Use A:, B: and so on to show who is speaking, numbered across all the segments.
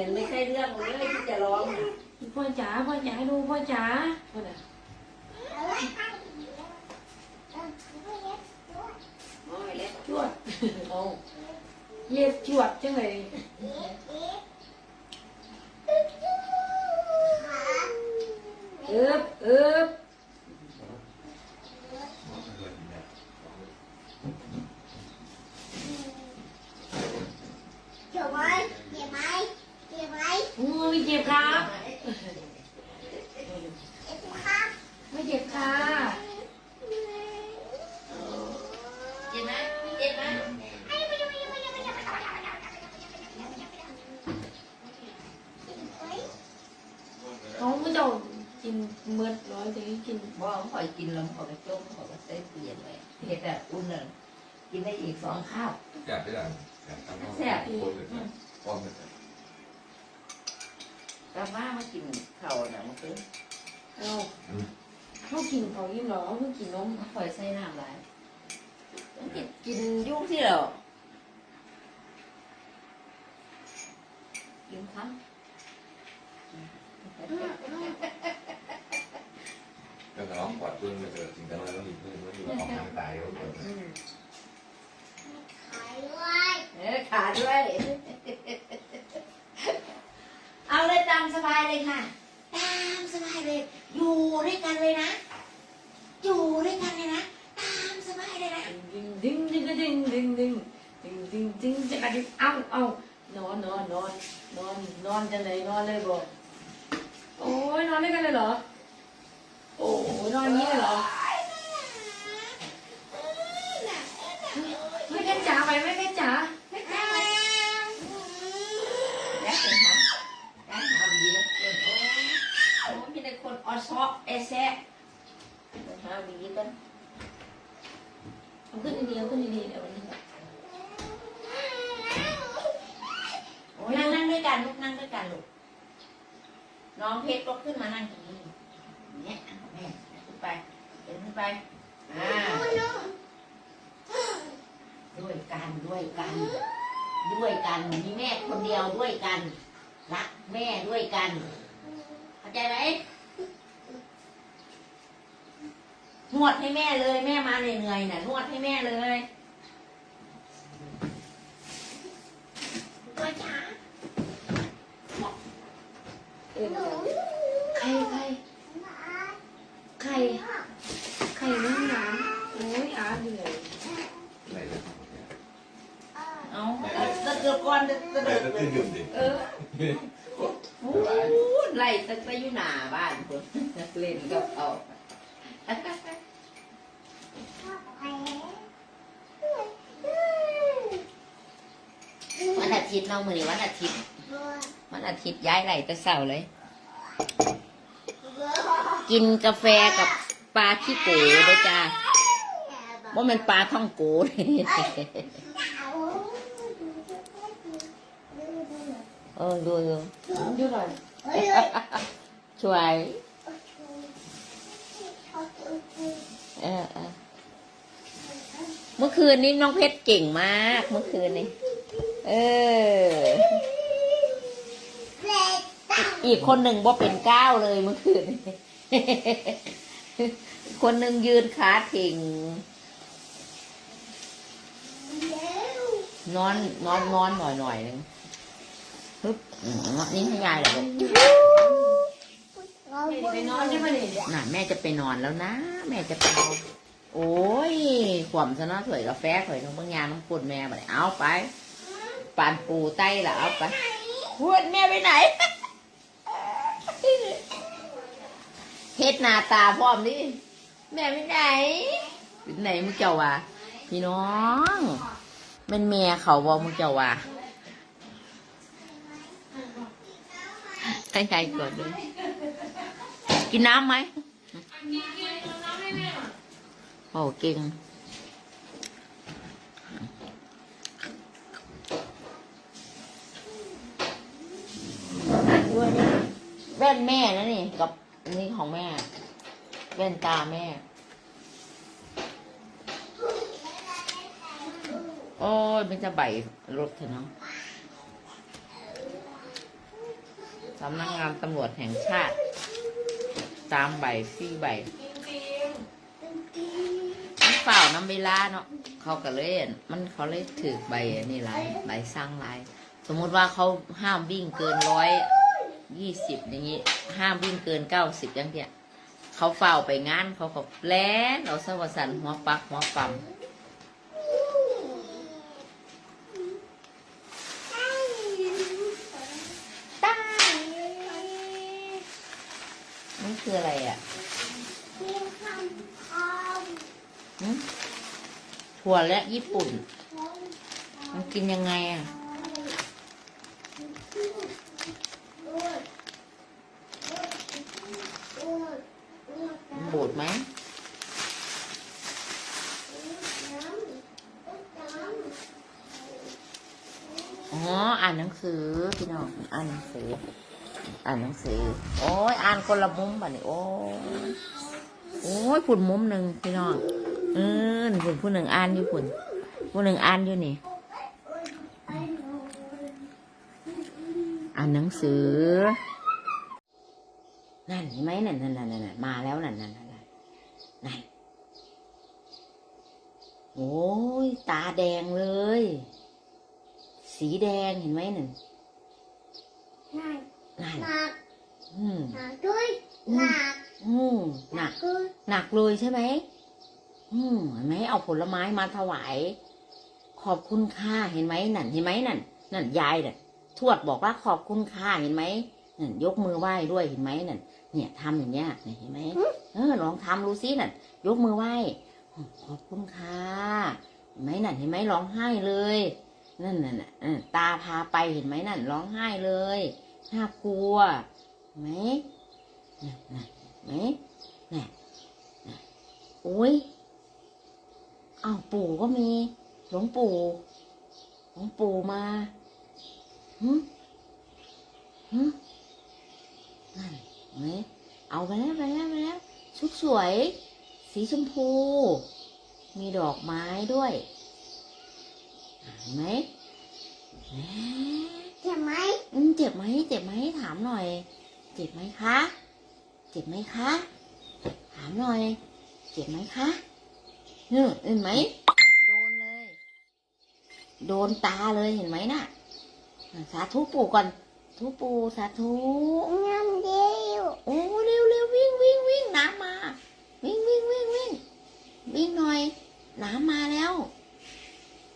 A: มือนไม่ใช่เรื่องเลยที่จะร้องน่ะ
B: พ่อจ๋าพ่อจ๋าดูพ่อจ๋าพ่อน่ะ
A: โอ้ยเล็ก
B: จวด
A: โอ้
B: เย็บจวดจังเลยเอิบเอิบ
C: ไม่เจ็บ
B: ครับ ไม่เจ็บค่ะ
A: เจ็บไหมเจ็บไหม
B: น้องไม่ต้องกินเมื่อร้อยจะกิน
A: บ่ผมขอยกินลำวผมขอกระจกมขอกระเต้เปลี่ยนเลยเผ็ดแบบอุ่นเลยกินได้อีกสองข้าว
D: อยากได้หรืออยากอ้า
A: ว
D: โพดเลยนะป้อย นะ
A: กลับมามากินข้าวน่ะมันคือ
B: เอาเขากินเขายิ่งเหรอเขากินนม
A: ข่อยใส่น้ำหลายมันกินกินยุ่งที่แล้วกินทั้ง
D: ก็น้องกวาดเพื่อนเลยเจอจริงจังเลยต้องมีเพื่อนต้องอยู่ออกทางตายแล้วเกิด
A: อืม
C: ขายด้วย
A: เออขาด้วย เอาเลยตามสบายเลยค่ะ ตามสบายเลย อยู่ด้วยกันเลยนะ อยู่ด้วยกันเลยนะ ตามสบายเลยนะ
B: ดึงดึงดึงดึงดึงดึงดึงดึงดึงจะกระดิกเอ้าเอ้านอนนอนนอนนอนนอนจะไหนนอนเลยบอกโอ้ยนอนด้วยกันเลยเหรอ โอ้ยนอนนี้เลยเหรอไม่แค่จ๋าไปไม่แค่จ๋า
A: แล้วเป็นฮะการหาวีแล้วเป็นโอ้โอ้มีแต่คน ออซอเอแซะเป็นหาวีกัน
B: เอาขึ้นดีๆเอาขึ้นดีๆเดี๋ยววันนี้
A: โอ้ยนั่งนั่งด้วยกันลูกนั่งด้วยกันลูกน้องเพชรก็ขึ้นมานั่งตรงนี้เนี่ยแม่ขึ้นไปเดินขึ้นไปอ่าด้วยกันด้วยกัน ด้วยกันมีแม่คนเดียวด้วยกันรักแม่ด้วยกัน เข้าใจไหม นวดให้แม่เลย แม่มาเหนื่อยๆน่ะนวดให้แม่เลย
C: ตัวจ๋า
B: เออใครใครใครใครนั่งน้ำโอ้ยอาเหนื่อย
D: ไหนเลย
A: เอาตะเกียบก่อนตะตะ
D: ไหน
A: เกียบ
D: จะขึ้นหยุ่มดิ
A: เออพูดไล่ตะไปอยู่หน้าบ้านคนเล่นกับเขา วันอา ทิตย์เรามือนี้วันอาทิตย์ วันอาทิตย์ย้ายไหลแต่เสาร์เลย กินกาแฟกับปลาขี้โกด้วยจ้าว่ามันปลาท่องโกเลยเออดูดู
B: ดูหน่อย
A: ช่วยเออเออเมื่อคืนนี้น้องเพชรเก่งมาก เมื่อคืนนี้ เออ อีกคนหนึ่งบ่เป็นก้าวเลยเมื่อคืน คนหนึ่งยืนขาถิงนอนนอนนอนหน่อยหน่อยหนึ่งฮึบอืมนี่ให้ยายเหรอลูก
B: ไปนอนใช่ไหมนี่
A: น่ะแม่จะไปนอนแล้วนะ แม่จะไปเอาโอ้ยขวมซะเนาะถวยกาแฟถวยน้องบางยางน้องปุ่นแม่ไปเอาไป ปานปูไต้ละเอาไปพูดแม่ไปไหนเฮ็ดหน้าตาพร้อมดิแม่ไปไหนไปไหนมึงเจ้าว่าพี่น้องแมันแม่เขาบอกมึงเจ้าว่าให้ใครก่อนเลยกินน้ำไหมโอ้เก่งด้วยนี่ แว่นแม่นะนี่กับอันนี้ของแม่แว่นตาแม่ โอ้ยมันจะใบรถเถอะเนาะสำนักงานตำรวจแห่งชาติ ตามใบซี่ใบมันเปล่าน้ำเวลาเนาะเขาก็เลยมันเขาเลยถือใบนี่ลายใบสร้างลาย สมมติว่าเขาห้ามวิ่งเกินร้อย ยี่สิบอย่างนี้ ห้ามวิ่งเกินเก้าสิบอย่างเดียวเขาเฝ้าไปงานเขาก็แล้นเอาสวสันหัวปักหัวปั๊มตายมันคืออะไรอะ
C: มีคำคม
A: หึถั่วและญี่ปุ่น
C: คม
A: มันกินยังไงอะ มันบูดไหม อ๋อ อ่านหนังสือพี่น้อง อ่านหนังสือ อ่านหนังสือ โอ้ย อ่านคนละมุมบ่เนี่โอ้ยโอ้ยฝุ่นมุมหนึ่งพี่น้องเออฝุ่นผู้หนึ่งอ่านอยู่ฝุ่นผู้หนึ่งอ่านอยู่นี่ อ่านหนังสือ นั่นเห็นไหมนั่นนั่นนั่นนั่นมาแล้วนั่นนั่นนั่นนั่นโอ้ย ตาแดงเลย สีแดงเห็นไหมนั่น
C: หนัก
A: นั่น
C: หนัก
A: อืม
C: หนักด้วยหนัก
A: อืมหนัก
C: คือ
A: หนักเลยใช่ไหมอืมเห็นไหมเอาผลไม้มาถวาย ขอบคุณค่าเห็นไหมนั่นเห็นไหมนั่นนั่นยายน่ะทวดบอกว่าขอบคุณค่าเห็นไหมนั่นยกมือไหว้ด้วยเห็นไหมนั่นเนี่ยทำอย่างเงี้ยเนี่ยเห็นไหมเออลองทำดูสินั่นยกมือไหว้ขอบคุณค่ะเห็นไหมนั่นเห็นไหมร้องไห้เลย นั่นน่ะน่ะเออตาพาไปเห็นไหมนั่นร้องไห้เลยน่ากลัวไหมนั่นนั่นเห็นไหมน่ะโอ้ยอ้าวปู่ก็มี หลวงปู่ หลวงปู่มาหึหึนั่นเห็นไหมเอาไปแล้วไปแล้วไปแล้วชุดสวย สีชมพู มีดอกไม้ด้วย เห็นไหมแหม
C: ใช่ไหม
A: อืมเจ็บไหมเจ็บไหมถามหน่อย เจ็บไหมคะ เจ็บไหมคะ ถามหน่อย เจ็บไหมคะเนี่ยเห็นไหมโดนเลย โดนตาเลยเห็นไหมน่ะสาธุปู่ก่อน ทุปู่สาธุ
C: น้ำเดียว
A: โอ้เร็วเร็ววิ่งวิ่งวิ่งน้ำมา วิ่งวิ่งวิ่งวิ่งวิ่งหน่อย น้ำมาแล้ว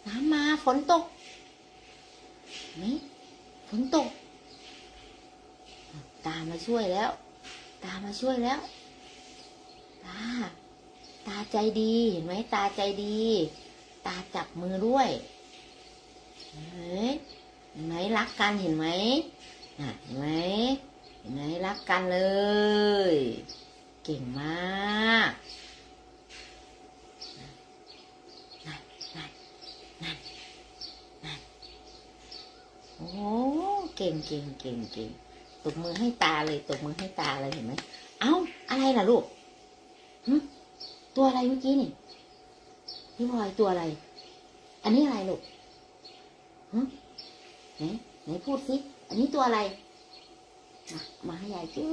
A: น้ำมา ฝนตกไหมฝนตก ตามาช่วยแล้ว ตามาช่วยแล้ว ตา ตาใจดี เห็นไหมตาใจดี ตาจับมือด้วย เฮ้ยเห็นไหมรักกันเห็นไหมน่ะเห็นไหมเห็นไหมรักกันเลย เก่งมากนั่นนั่นนั่นนั่นโอ้เก่ งเก่งเก่งเก่งตบมือให้ตาเลยตบมือให้ตาเลยเห็นไหมเอ้าอะไรล่ะลูกหึตัวอะไรเมื่อกี้นี่พี่พลอยตัวอะไร อันนี้อะไรลูกหึไหนไหนพูดสิอันนี้ตัวอะไรมามาให้ยายดู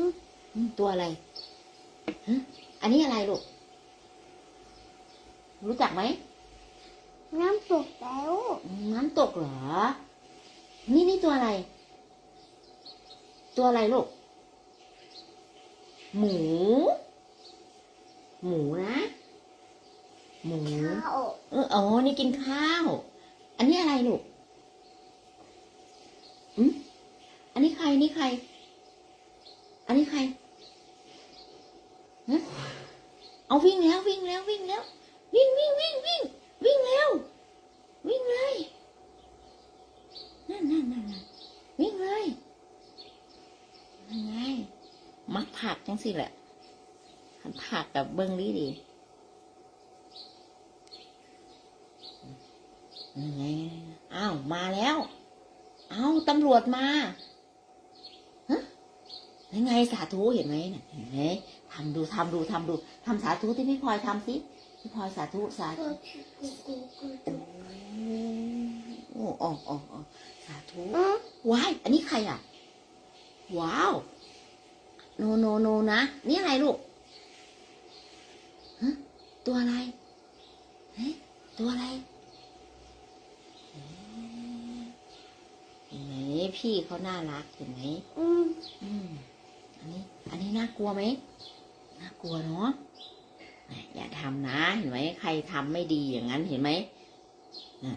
A: อืมตัวอะไรอันนี้อะไรลูกรู้จักไหม
C: น้ำตกแล้ว
A: น้ำตกเหรอ นี่นี่ตัวอะไร ตัวอะไรลูก หมู หมูนะ หมู
C: ข้าว
A: เอออ๋อ นี่กินข้าว อันนี้อะไรลูกอืมอันนี้ใคร นี่ใคร อันนี้ใครฮะเอาวิ่งแล้ววิ่งแล้ววิ่งแล้ว วิ่งวิ่งวิ่งวิ่งวิ่งแล้ว วิ่งเลย นั่นนั่นนั่นนั่นวิ่งเลยนั่นไง มักผักจังสิแหละหันผักกับเบิ้งดีดีนั่นไงอ้าวมาแล้วเอ้าตำรวจมาฮะยังไงสาธุเห็นไหมน่ะเห็นไหมทำดูทำดูทำดูทำสาธุที่พี่พลอยทำสิพี่พลอยสาธุสาธุ
C: กูกูกูกู
A: โอ้โอ้โอ้โอ้สาธุ
C: อืม
A: ว้ายอันนี้ใครอะ ว้าว โนโนโนนะ นี่อะไรลูกฮะตัวอะไรเฮ้ยตัวอะไรเอ๊ะเห็นไหมพี่เขาน่ารักเห็นไหม
C: อืม
A: อืมอันนี้ อันนี้น่ากลัวไหมน่ากลัวเนาะแหมอย่าทำนะเห็นไหมใครทำไม่ดีอย่างนั้นเห็นไหมน่ะ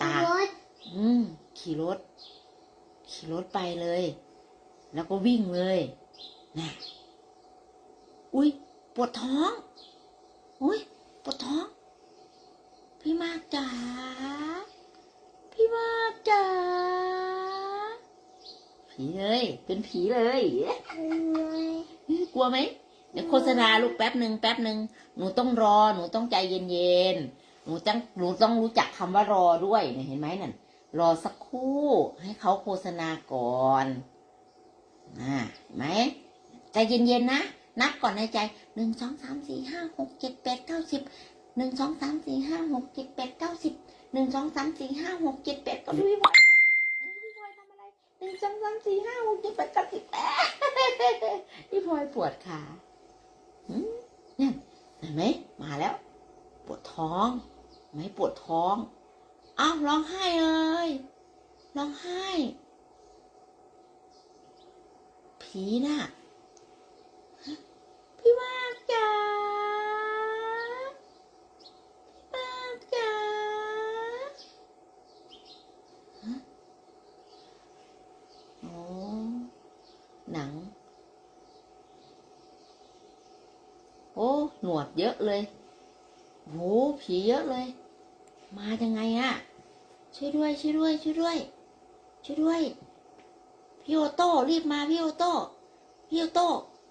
A: ตา
C: รถ
A: อืมขี่รถ ขี่รถไปเลย แล้วก็วิ่งเลย นะอุ้ยปวดท้อง อุ้ยปวดท้อง พี่มากจ๋า พี่มากจ๋า ผีเลย เป็นผีเลย
C: เลย
A: กลัวไหม เดี๋ยวโฆษณาลูกแป๊บหนึ่งแป๊บหนึ่งหนูต้องรอ หนูต้องใจเย็นๆ หนูต้องหนูต้องรู้จักคำว่ารอด้วยเนี่ยเห็นไหมนั่น รอสักครู่ให้เขาโฆษณาก่อนอ่าเห็นไหม ใจเย็นๆนะ นับก่อนในใจหนึ่งสองสามสี่ห้าหกเจ็ดแปดเก้าสิบหนึ่งสองสามสี่ห้าหกเจ็ดแปดเก้าสิบหนึ่งสองสามสี่ห้าหกเจ็ดแปดก็ดูพี่บอยพี่บอยทำอะไรหนึ่งสองสามสี่ห้าหกเจ็ดแปดเก้าสิบแปดพี่พลอยปวดขาเนี่ยเห็นไหมมาแล้ว ปวดท้องไหมปวดท้องอ้าวร้องไห้เลยร้องไห้ผีน่ะ พี่มากจ๋าพี่มากจ๋าฮะโอ้หนัง โอ้หนวดเยอะเลยโหผีเยอะเลย มายังไงอะช่วยด้วยช่วยด้วยช่วยด้วยช่วยด้วยพี่โอโต้รีบมาพี่โอโต้พี่โอโต้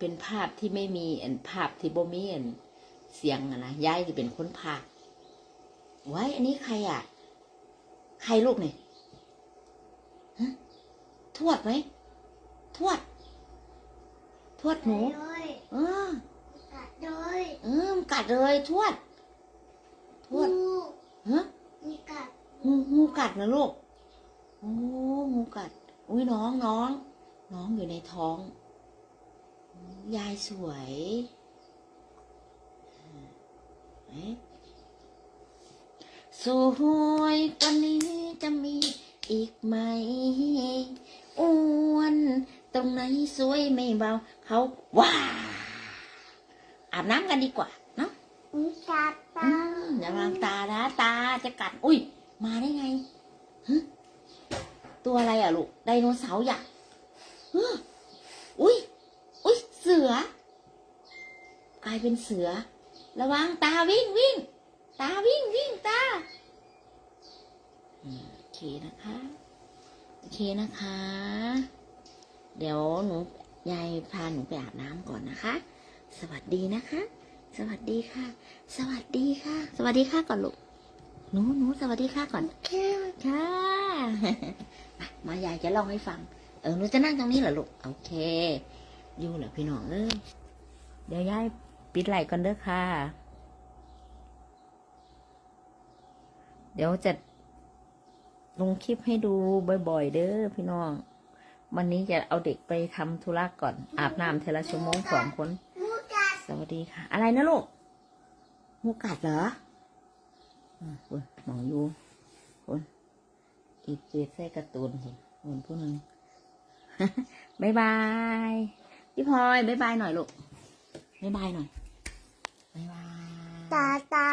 A: เป็นภาพที่ไม่มีอันภาพที่บ่มีอันเสียงอะนะยายที่เป็นคนภาคไว้อันนี้ใครอะ ใครลูกเนี่ยฮะทวดไหมทวด ทวดหนู
C: เลย
A: เออ
C: กัดเลย
A: เออมันกัดเลยทวด ทวด
C: งู
A: ฮะ
C: มีกัด
A: งูงูกัดนะลูกโอ้งูกัด อุ้ยน้องน้อง น้องอยู่ในท้อง ยายสวยเอ๊ะสวยกว่านี้จะมีอีกไหม อ้วน ตรงไหนสวยไม่เบา เขาว้าอาบน้ำกันดีกว่าเนาะ
C: มีกัด
A: อื
C: ตาม
A: อย่าวางตานะตาจะกัด อุ้ย มาได้ไงฮะตัวอะไรอะลูก ไดโนเสาร์ยักษ์ฮะอุ้ยอุ้ยเสือ กลายเป็นเสือ ระวังตาวิ่งวิ่ง ตาวิ่งวิ่งตาอืมโอเคนะคะ โอเคนะคะ เดี๋ยวหนูยายพาหนูไปอาบน้ำก่อนนะคะ สวัสดีนะคะ สวัสดีค่ะ สวัสดีค่ะ สวัสดีค่ะก่อนลูกหนูหนูสวัสดีค่ะก่อน
C: แค่
A: ค่ะมามายายจะเล่าให้ฟัง เออหนูจะนั่งตรงนี้เหรอลูก โอเค อยู่เหรอพี่น้องเอ้ยเดี๋ยวยายปิดไหลก่อนเด้อค่ะ เดี๋ยวจะลงคลิปให้ดูบ่อยๆ เด้อพี่น้อง วันนี้จะเอาเด็กไปทำธุระก่อน อาบน้ำเทละชั่วโมงสองคน
C: งูกัด
A: สวัสดีค่ะ อะไรนะลูกงูกัดเหรออ่าคุณหมองอยู่คุณกีดเจ็ดใส่การ์ตูนคุณคุณผู้หนึ่งบายบาย พี่พลอยบายบายหน่อยลูกบายบายหน่อยบายบาย ตาตา